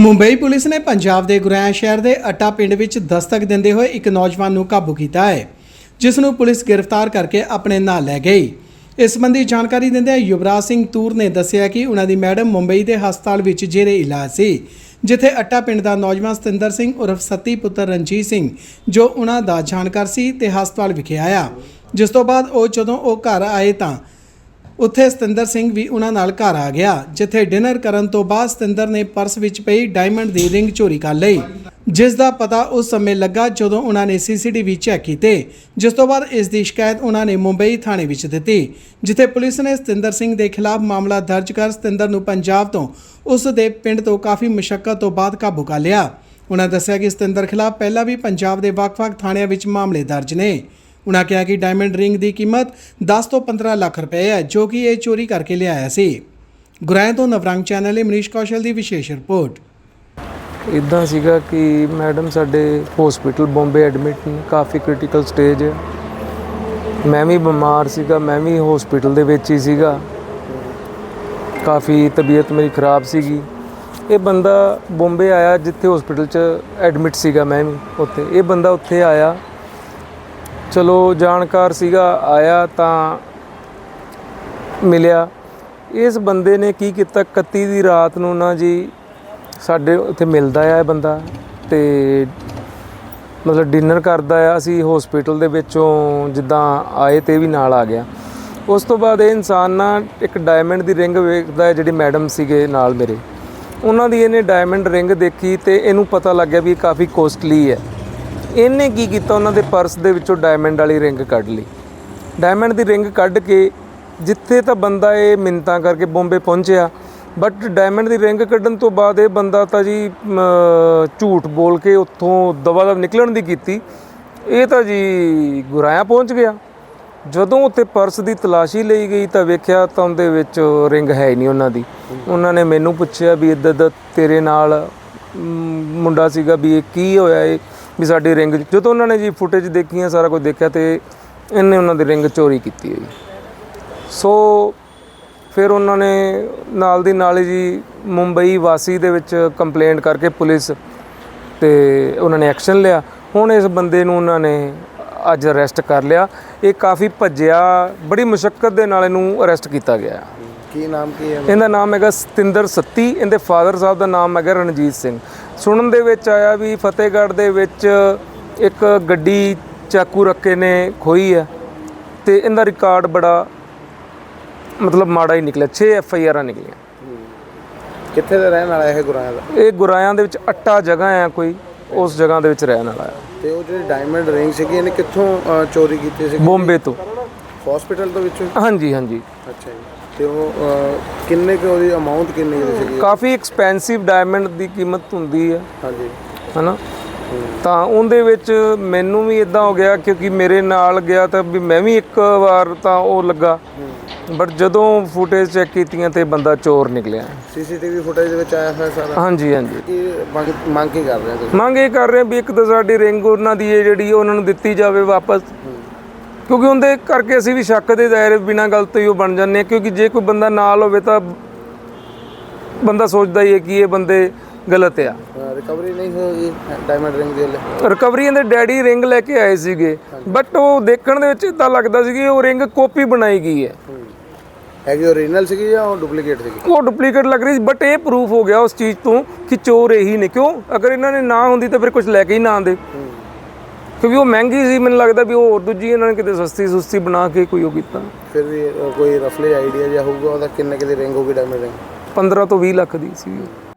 Mumbai police ਨੇ ਪੰਜਾਬ ਦੇ ਗੁਰੈਣ ਸ਼ਹਿਰ ਦੇ ਅੱਟਾ ਪਿੰਡ ਵਿੱਚ ਦਸਤਕ ਦਿੰਦੇ ਹੋਏ ਇੱਕ ਨੌਜਵਾਨ ਨੂੰ ਕਾਬੂ ਕੀਤਾ ਹੈ, ਜਿਸ ਨੂੰ ਪੁਲਿਸ ਗ੍ਰਿਫਤਾਰ ਕਰਕੇ ਆਪਣੇ ਨਾਲ ਲੈ ਗਈ। ਇਸ ਸੰਬੰਧੀ ਜਾਣਕਾਰੀ ਦਿੰਦਿਆਂ ਯੁਵਰਾਜ ਸਿੰਘ ਤੂਰ ਨੇ ਦੱਸਿਆ ਕਿ ਉਹਨਾਂ ਦੀ ਮੈਡਮ ਮੁੰਬਈ ਦੇ ਹਸਪਤਾਲ ਵਿੱਚ ਜੇਰੇ ਇਲਾਜ ਸੀ, ਜਿੱਥੇ ਅੱਟਾ ਪਿੰਡ ਦਾ ਨੌਜਵਾਨ ਸਤਿੰਦਰ ਸਿੰਘ ਉਰਫ ਸੱਤੀ ਪੁੱਤਰ ਰਣਜੀਤ ਸਿੰਘ, ਜੋ ਉਹਨਾਂ ਦਾ ਜਾਣਕਾਰ ਸੀ ਤੇ ਹਸਪਤਾਲ ਵਿਖੇ ਆਇਆ। ਜਿਸ ਤੋਂ ਬਾਅਦ ਉਹ ਜਦੋਂ ਉਹ ਘਰ ਆਏ ਤਾਂ ਉੱਥੇ ਸਤਿੰਦਰ ਸਿੰਘ ਵੀ ਉਹਨਾਂ ਨਾਲ ਘਰ ਆ ਗਿਆ, ਜਿੱਥੇ ਡਿਨਰ ਕਰਨ ਤੋਂ ਬਾਅਦ ਸਤਿੰਦਰ ਨੇ ਪਰਸ ਵਿੱਚ ਪਈ ਡਾਇਮੰਡ ਦੀ ਰਿੰਗ ਚੋਰੀ ਕਰ ਲਈ। ਜਿਸ ਦਾ ਪਤਾ ਉਸ ਸਮੇਂ ਲੱਗਾ ਜਦੋਂ ਉਹਨਾਂ ਨੇ ਸੀਸੀਟੀਵੀ ਚੈੱਕ ਕੀਤੇ, ਜਿਸ ਤੋਂ ਬਾਅਦ ਇਸ ਦੀ ਸ਼ਿਕਾਇਤ ਉਹਨਾਂ ਨੇ ਮੁੰਬਈ ਥਾਣੇ ਵਿੱਚ ਦਿੱਤੀ, ਜਿੱਥੇ ਪੁਲਿਸ ਨੇ ਸਤਿੰਦਰ ਸਿੰਘ ਦੇ ਖਿਲਾਫ ਮਾਮਲਾ ਦਰਜ ਕਰ ਸਤਿੰਦਰ ਨੂੰ ਪੰਜਾਬ ਤੋਂ ਉਸ ਦੇ ਪਿੰਡ ਤੋਂ ਕਾਫੀ ਮੁਸ਼ਕਲ ਤੋਂ ਬਾਅਦ ਕਾਬੂ ਕਰ ਲਿਆ। ਉਹਨਾਂ ਦੱਸਿਆ ਕਿ ਸਤਿੰਦਰ ਖਿਲਾਫ ਪਹਿਲਾਂ ਵੀ ਪੰਜਾਬ ਦੇ ਵੱਖ-ਵੱਖ ਥਾਣਿਆਂ ਵਿੱਚ ਮਾਮਲੇ ਦਰਜ ਨੇ। ਉਨ੍ਹਾਂ ਕਿਹਾ ਕਿ ਡਾਇਮੰਡ ਰਿੰਗ ਦੀ ਕੀਮਤ 10 ਤੋਂ 15 ਲੱਖ ਰੁਪਏ ਹੈ, ਜੋ ਕਿ ਇਹ ਚੋਰੀ ਕਰਕੇ ਲਿਆਇਆ ਸੀ। ਗੁਰਾਇ ਤੋਂ ਨਵਰੰਗ ਚੈਨਲ ਲਈ ਮਨੀਸ਼ ਕੌਸ਼ਲ ਦੀ ਵਿਸ਼ੇਸ਼ ਰਿਪੋਰਟ। ਇਦਾਂ ਸੀਗਾ ਕਿ ਮੈਡਮ ਸਾਡੇ ਹਸਪੀਟਲ ਬੰਬੇ ਐਡਮਿਟ ਨੇ, ਕਾਫੀ ਕ੍ਰਿਟੀਕਲ ਸਟੇਜ ਹੈ। ਮੈਂ ਵੀ ਬਿਮਾਰ ਸੀਗਾ, ਮੈਂ ਵੀ ਹਸਪੀਟਲ ਦੇ ਵਿੱਚ ਹੀ ਸੀਗਾ। ਕਾਫੀ ਤਬੀਅਤ ਮੇਰੀ ਖਰਾਬ ਸੀਗੀ। ਇਹ ਬੰਦਾ ਬੰਬੇ ਆਇਆ ਜਿੱਥੇ ਹਸਪੀਟਲ 'ਚ ਐਡਮਿਟ ਸੀਗਾ ਮੈਂ ਵੀ ਉੱਥੇ। ਇਹ ਬੰਦਾ ਉੱਥੇ ਆਇਆ ਚਲੋ ਜਾਣਕਾਰ ਸੀਗਾ, ਆਇਆ ਤਾਂ ਮਿਲਿਆ। ਇਸ ਬੰਦੇ ਨੇ ਕੀ ਕੀਤਾ? 31 ਦੀ ਰਾਤ ਨੂੰ ਨਾ ਜੀ, ਸਾਡੇ ਉੱਥੇ ਮਿਲਦਾ ਆ ਇਹ ਬੰਦਾ ਤੇ ਮਤਲਬ ਡਿਨਰ ਕਰਦਾ ਆ। ਅਸੀਂ ਹਸਪੀਟਲ ਦੇ ਵਿੱਚੋਂ ਜਿੱਦਾਂ ਆਏ ਤੇ ਵੀ ਨਾਲ ਆ ਗਿਆ। ਉਸ ਤੋਂ ਬਾਅਦ ਇਹ ਇਨਸਾਨ ਨਾ ਇੱਕ ਡਾਇਮੰਡ ਦੀ ਰਿੰਗ ਵੇਖਦਾ ਹੈ, ਜਿਹੜੀ ਮੈਡਮ ਸੀਗੇ ਨਾਲ ਮੇਰੇ। ਉਹਨਾਂ ਦੀ ਇਹਨੇ ਡਾਇਮੰਡ ਰਿੰਗ ਦੇਖੀ ਤੇ ਇਹਨੂੰ ਪਤਾ ਲੱਗਿਆ ਵੀ ਇਹ ਕਾਫੀ ਕੋਸਟਲੀ ਹੈ। ਇਹਨੇ ਕੀ ਕੀਤਾ ਉਹਨਾਂ ਦੇ ਪਰਸ ਦੇ ਵਿੱਚੋਂ ਡਾਇਮੰਡ ਵਾਲੀ ਰਿੰਗ ਕੱਢ ਲਈ। ਡਾਇਮੰਡ ਦੀ ਰਿੰਗ ਕੱਢ ਕੇ ਜਿੱਥੇ ਤਾਂ ਬੰਦਾ ਇਹ ਮਿੰਤਾਂ ਕਰਕੇ ਬੰਬੇ ਪਹੁੰਚਿਆ ਬਟ ਡਾਇਮੰਡ ਦੀ ਰਿੰਗ ਕੱਢਣ ਤੋਂ ਬਾਅਦ ਇਹ ਬੰਦਾ ਤਾਂ ਜੀ ਝੂਠ ਬੋਲ ਕੇ ਉੱਥੋਂ ਦਵਾ ਦਵ ਨਿਕਲਣ ਦੀ ਕੀਤੀ। ਇਹ ਤਾਂ ਜੀ ਗੁਰਾਇਆ ਪਹੁੰਚ ਗਿਆ। ਜਦੋਂ ਉੱਥੇ ਪਰਸ ਦੀ ਤਲਾਸ਼ੀ ਲਈ ਗਈ ਤਾਂ ਵੇਖਿਆ ਤਾਂ ਉਹਦੇ ਵਿੱਚ ਰਿੰਗ ਹੈ ਹੀ ਨਹੀਂ ਉਹਨਾਂ ਦੀ। ਉਹਨਾਂ ਨੇ ਮੈਨੂੰ ਪੁੱਛਿਆ ਵੀ ਇੱਦਾਂ ਦਾ ਤੇਰੇ ਨਾਲ ਮੁੰਡਾ ਸੀਗਾ ਵੀ ਇਹ ਕੀ ਹੋਇਆ ਇਹ? ਵੀ ਸਾਡੀ ਰਿੰਗ ਜਦੋਂ ਉਹਨਾਂ ਨੇ ਜੀ ਫੁਟੇਜ ਦੇਖੀਆਂ ਸਾਰਾ ਕੁਝ ਦੇਖਿਆ ਤੇ ਇਹਨੇ ਉਹਨਾਂ ਦੀ ਰਿੰਗ ਚੋਰੀ ਕੀਤੀ ਹੋਈ। ਸੋ ਫਿਰ ਉਹਨਾਂ ਨੇ ਨਾਲ ਦੀ ਨਾਲ ਜੀ ਮੁੰਬਈ ਵਾਸੀ ਦੇ ਵਿੱਚ ਕੰਪਲੇਂਟ ਕਰਕੇ ਪੁਲਿਸ ਤੇ ਉਹਨਾਂ ਨੇ ਐਕਸ਼ਨ ਲਿਆ। ਹੁਣ ਇਸ ਬੰਦੇ ਨੂੰ ਉਹਨਾਂ ਨੇ ਅੱਜ ਅਰੈਸਟ ਕਰ ਲਿਆ। ਇਹ ਕਾਫੀ ਭੱਜਿਆ ਬੜੀ ਮੁਸ਼ਕਲ ਦੇ ਨਾਲ ਇਹਨੂੰ ਅਰੈਸਟ ਕੀਤਾ ਗਿਆ। ਕੀ ਨਾਮ ਕੀ ਹੈ? ਇਹਦਾ ਨਾਮ ਹੈਗਾ ਸਤਿੰਦਰ ਸੱਤੀ ਇਹਦੇ ਫਾਦਰ ਸਾਹਿਬ ਦਾ ਨਾਮ ਹੈਗਾ ਰਣਜੀਤ ਸਿੰਘ। ਸੁਣਨ ਦੇ ਵਿੱਚ ਆਇਆ ਵੀ ਫਤਿਹਗੜ੍ਹ ਦੇ ਵਿੱਚ ਇੱਕ ਗੱਡੀ ਚਾਕੂ ਰੱਕੇ ਨੇ ਖੋਈ ਹੈ ਤੇ ਇਹਦਾ ਰਿਕਾਰਡ ਬੜਾ ਮਤਲਬ ਮਾੜਾ ਹੀ ਨਿਕਲਿਆ 6 ਐਫ ਆਈ ਆਰਾਂ ਨਿਕਲੀਆਂ। ਕਿੱਥੇ ਦਾ ਰਹਿਣ ਵਾਲਾ ਇਹ ਗੁਰਾਇਆ ਦਾ? ਇਹ ਗੁਰਾਇਆਂ ਦੇ ਵਿੱਚ ਅੱਟਾ ਜਗ੍ਹਾ ਆ ਕੋਈ ਉਸ ਜਗ੍ਹਾ ਦੇ ਵਿੱਚ ਰਹਿਣ ਵਾਲਾ ਆ। ਤੇ ਉਹ ਜਿਹੜੀ ਡਾਇਮੰਡ ਰਿੰਗ ਸੀਗੀ ਇਹਨੇ ਕਿੱਥੋਂ ਅ, ਚੋਰੀ ਕੀਤੀ ਸੀ ਬੰਬੇ ਤੋਂ। ਹਸਪੀਟਲ ਤੋਂ ਵਿੱਚੋਂ ਹਾਂਜੀ ਹਾਂਜੀ। ਅੱਛਾ ਜੀ। ਤੇ ਉਹ ਕਿੰਨੇ ਕੁ ਉਹਦੀ ਅਮਾਉਂਟ ਕਿੰਨੀ ਦੀ ਸੀਗੀ? ਕਾਫੀ ਐਕਸਪੈਂਸਿਵ ਡਾਇਮੰਡ ਦੀ ਕੀਮਤ ਹੁੰਦੀ ਹੈ। ਹਾਂਜੀ। ਹਨਾ? ਤਾਂ ਉਹਦੇ ਵਿੱਚ ਮੈਨੂੰ ਵੀ ਇਦਾਂ ਹੋ ਗਿਆ ਕਿਉਂਕਿ ਮੇਰੇ ਨਾਲ ਗਿਆ ਤਾਂ ਵੀ ਮੈਂ ਵੀ ਇੱਕ ਵਾਰ ਤਾਂ ਉਹ ਲੱਗਾ। ਬਟ ਜਦੋਂ ਫੁਟੇਜ ਚੈੱਕ ਕੀਤੀਆਂ ਤੇ ਬੰਦਾ ਚੋਰ ਨਿਕਲਿਆ। ਸੀਸੀਟੀਵੀ ਫੁਟੇਜ ਦੇ ਵਿੱਚ ਆਇਆ ਹੋਇਆ ਸਾਰਾ? ਹਾਂਜੀ ਹਾਂਜੀ। ਕੀ ਮੰਗ ਮੰਗ ਕੀ ਕਰ ਰਹੇ ਹੋ ਤੁਸੀਂ? ਮੰਗ ਇਹ ਕਰ ਰਹੇ ਵੀ ਇੱਕ ਤਾਂ ਸਾਡੀ ਰਿੰਗ ਉਹਨਾਂ ਦੀ ਇਹ ਜਿਹੜੀ ਉਹਨਾਂ ਨੂੰ ਦਿੱਤੀ ਜਾਵੇ ਵਾਪਸ। ਕਿਉਂਕਿ ਉਹਦੇ ਕਰਕੇ ਅਸੀਂ ਵੀ ਸ਼ੱਕ ਦੇ ਦਾਇਰੇ ਬਿਨਾਂ ਗੱਲ ਤੋਂ ਹੀ ਉਹ ਬਣ ਜਾਂਦੇ ਹਾਂ ਕਿਉਂਕਿ ਜੇ ਕੋਈ ਬੰਦਾ ਨਾਲ ਹੋਵੇ ਤਾਂ ਬੰਦਾ ਸੋਚਦਾ ਹੀ ਹੈ ਕਿ ਇਹ ਬੰਦੇ ਗਲਤ ਆ। ਰਿਕਵਰੀ ਨਹੀਂ ਹੋਈ ਡਾਇਮੰਡ ਰਿੰਗ ਦੀ ਹਲੇ ਰਿਕਵਰੀ ਇਹਦੇ ਡੈਡੀ ਰਿੰਗ ਲੈ ਕੇ ਆਏ ਸੀਗੇ ਬਟ ਉਹ ਦੇਖਣ ਦੇ ਵਿੱਚ ਇਦਾਂ ਲੱਗਦਾ ਸੀ ਕਿ ਉਹ ਰਿੰਗ ਕਾਪੀ ਬਣਾਈ ਗਈ ਹੈ। ਹੈਗੀ ਓਰੀਜਨਲ ਸੀਗੀ ਜਾਂ ਉਹ ਡੁਪਲੀਕੇਟ ਸੀਗੀ? ਉਹ ਡੁਪਲੀਕੇਟ ਲੱਗ ਰਹੀ ਸੀ ਬਟ ਇਹ ਪ੍ਰੂਫ ਹੋ ਗਿਆ ਉਸ ਚੀਜ਼ ਤੋਂ ਕਿ ਚੋਰ ਇਹੀ ਨੇ। ਕਿਉਂ? ਅਗਰ ਇਹਨਾਂ ਨੇ ਨਾ ਹੁੰਦੀ ਤਾਂ ਫਿਰ ਕੁਝ ਲੈ ਕੇ ਹੀ ਨਾ ਆਉਂਦੇ। ਕਿਉਂਕਿ ਉਹ ਮਹਿੰਗੀ ਸੀ ਮੈਨੂੰ ਲੱਗਦਾ ਵੀ ਉਹ ਹੋਰ ਦੂਜੀ ਇਹਨਾਂ ਨੇ ਕਿਤੇ ਸਸਤੀ ਸੁਸਤੀ ਬਣਾ ਕੇ ਕੋਈ ਉਹ ਕੀਤਾ ਫਿਰ ਵੀ ਅ, ਕੋਈ ਰਫਲੀ ਆਈਡੀਆ ਜਿਹਾ ਹੋਊਗਾ ਉਹਦਾ ਕਿੰਨੇ ਕੁ ਦੀ ਰਿੰਗ ਹੋਊਗੀ ਡਾਇਮੰਡ ਰਿੰਗ 15 ਤੋਂ 20 ਲੱਖ ਦੀ ਸੀ ਉਹ।